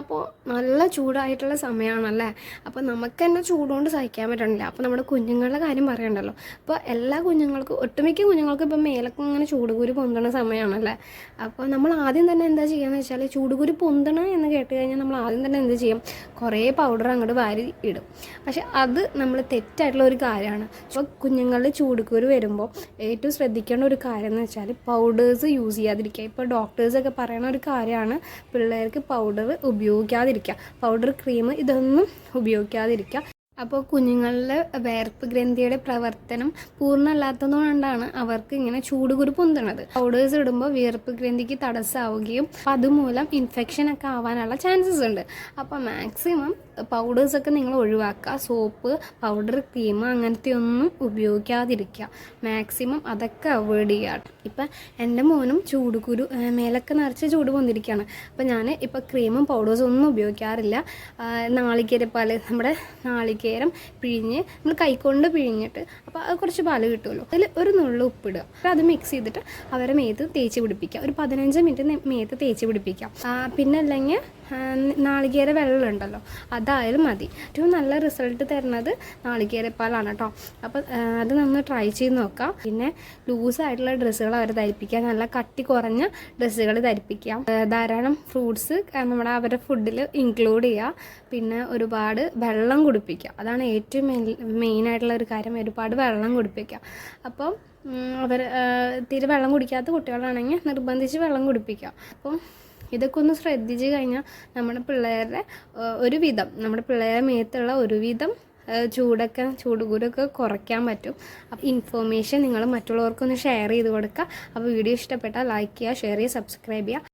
അപ്പോൾ നല്ല ചൂടായിട്ടുള്ള സമയമാണല്ലേ അപ്പോൾ നമുക്ക് തന്നെ ചൂടുകൊണ്ട് സഹിക്കാൻ പറ്റണില്ല. അപ്പോൾ നമ്മുടെ കുഞ്ഞുങ്ങളുടെ കാര്യം പറയണ്ടല്ലോ. അപ്പോൾ എല്ലാ കുഞ്ഞുങ്ങൾക്കും ഒട്ടുമിക്ക കുഞ്ഞുങ്ങൾക്കും ഇപ്പം മേലൊക്കെ ഇങ്ങനെ ചൂടുകുരു പൊന്തണ സമയമാണല്ലേ അപ്പോൾ നമ്മൾ ആദ്യം തന്നെ എന്താ ചെയ്യുകയെന്ന് വെച്ചാൽ ചൂടുകുരു പൊന്തണ എന്ന് കേട്ട് കഴിഞ്ഞാൽ നമ്മൾ ആദ്യം തന്നെ എന്ത് ചെയ്യും? കുറേ പൗഡർ അങ്ങോട്ട് വാരി ഇടും. പക്ഷെ അത് നമ്മൾ തെറ്റായിട്ടുള്ള ഒരു കാര്യമാണ്. അപ്പോൾ കുഞ്ഞുങ്ങളിൽ ചൂടുകുരു വരുമ്പോൾ ഏറ്റവും ശ്രദ്ധിക്കേണ്ട ഒരു കാര്യം എന്ന് വെച്ചാൽ പൗഡേഴ്സ് യൂസ് ചെയ്യാതിരിക്കുക. ഇപ്പോൾ ഡോക്ടേഴ്സൊക്കെ പറയുന്ന ഒരു കാര്യമാണ് പിള്ളേർക്ക് പൗഡർ ഉപയോഗിക്കാതിരിക്കുക. പൗഡർ ക്രീം ഇതൊന്നും ഉപയോഗിക്കാതിരിക്കുക. അപ്പോൾ കുഞ്ഞുങ്ങളിലെ വേർപ്പ് ഗ്രന്ഥിയുടെ പ്രവർത്തനം പൂർണമല്ലാത്തതുകൊണ്ടാണ് അവർക്ക് ഇങ്ങനെ ചൂടുകുരു പൊന്തുന്നത്. പൗഡേഴ്സ് ഇടുമ്പോൾ വിയർപ്പ് ഗ്രന്ഥിക്ക് തടസ്സമാവുകയും അതുമൂലം ഇൻഫെക്ഷൻ ഒക്കെ ആവാനുള്ള ചാൻസസ് ഉണ്ട്. അപ്പോൾ മാക്സിമം പൗഡേഴ്സൊക്കെ നിങ്ങൾ ഒഴിവാക്കുക. സോപ്പ് പൗഡർ ക്രീം അങ്ങനത്തെ ഒന്നും ഉപയോഗിക്കാതിരിക്കുക. മാക്സിമം അതൊക്കെ അവോയ്ഡ് ചെയ്യുക. ഇപ്പം എന്റെ മോനും ചൂടുകുരു കുരു മേലൊക്കെ നിറച്ച് ചൂട് വന്നിരിക്കുകയാണ് അപ്പോൾ ഞാൻ ഇപ്പോൾ ക്രീമും പൗഡേഴ്സും ഒന്നും ഉപയോഗിക്കാറില്ല. നാളികേര പാൽ നമ്മുടെ നാളികേരം പിഴിഞ്ഞ് നമ്മൾ കൈക്കൊണ്ട് പിഴിഞ്ഞിട്ട് അപ്പോൾ അത് കുറച്ച് പാൽ കിട്ടുമല്ലോ. അതിൽ ഒരു നുള്ളു ഉപ്പിടുക. അപ്പോൾ അത് മിക്സ് ചെയ്തിട്ട് അവരെ മേത്ത് തേച്ച് പിടിപ്പിക്കുക. ഒരു പതിനഞ്ച് മിനിറ്റ് മേത്ത് തേച്ച് പിടിപ്പിക്കാം പിന്നെ അല്ലെങ്കിൽ നാളികേര വെള്ളം ഉണ്ടല്ലോ അതായാലും മതി. ഏറ്റവും നല്ല റിസൾട്ട് തരുന്നത് നാളികേരപ്പാലാണ് കേട്ടോ അപ്പോൾ അത് നമ്മൾ ട്രൈ ചെയ്ത് നോക്കാം. പിന്നെ ലൂസായിട്ടുള്ള ഡ്രസ്സുകൾ അവർ ധരിപ്പിക്കുക നല്ല കട്ടി കുറഞ്ഞ ഡ്രസ്സുകൾ ധരിപ്പിക്കാം. ധാരാളം ഫ്രൂട്ട്സ് നമ്മുടെ അവരുടെ ഫുഡിൽ ഇൻക്ലൂഡ് ചെയ്യുക പിന്നെ ഒരുപാട് വെള്ളം കുടിപ്പിക്കുക അതാണ് ഏറ്റവും മെയിൻ ആയിട്ടുള്ള ഒരു കാര്യം. ഒരുപാട് വെള്ളം കുടിപ്പിക്കുക അപ്പം അവർ തീരെ വെള്ളം കുടിക്കാത്ത കുട്ടികളാണെങ്കിൽ നിർബന്ധിച്ച് വെള്ളം കുടിപ്പിക്കുക അപ്പം ഇതൊക്കെ ഒന്ന് ശ്രദ്ധിച്ച് കഴിഞ്ഞാൽ നമ്മുടെ പിള്ളേരുടെ ഒരുവിധം നമ്മുടെ പിള്ളേരുടെ മേത്തുള്ള ഒരുവിധം ചൂടൊക്കെ ചൂടുകൂരൊക്കെ കുറയ്ക്കാൻ പറ്റും. അപ്പോൾ ഇൻഫോർമേഷൻ നിങ്ങൾ മറ്റുള്ളവർക്കൊന്ന് ഷെയർ ചെയ്ത് കൊടുക്കുക. അപ്പോൾ വീഡിയോ ഇഷ്ടപ്പെട്ടാൽ ലൈക്ക് ചെയ്യുക ഷെയർ ചെയ്യുക സബ്സ്ക്രൈബ് ചെയ്യുക.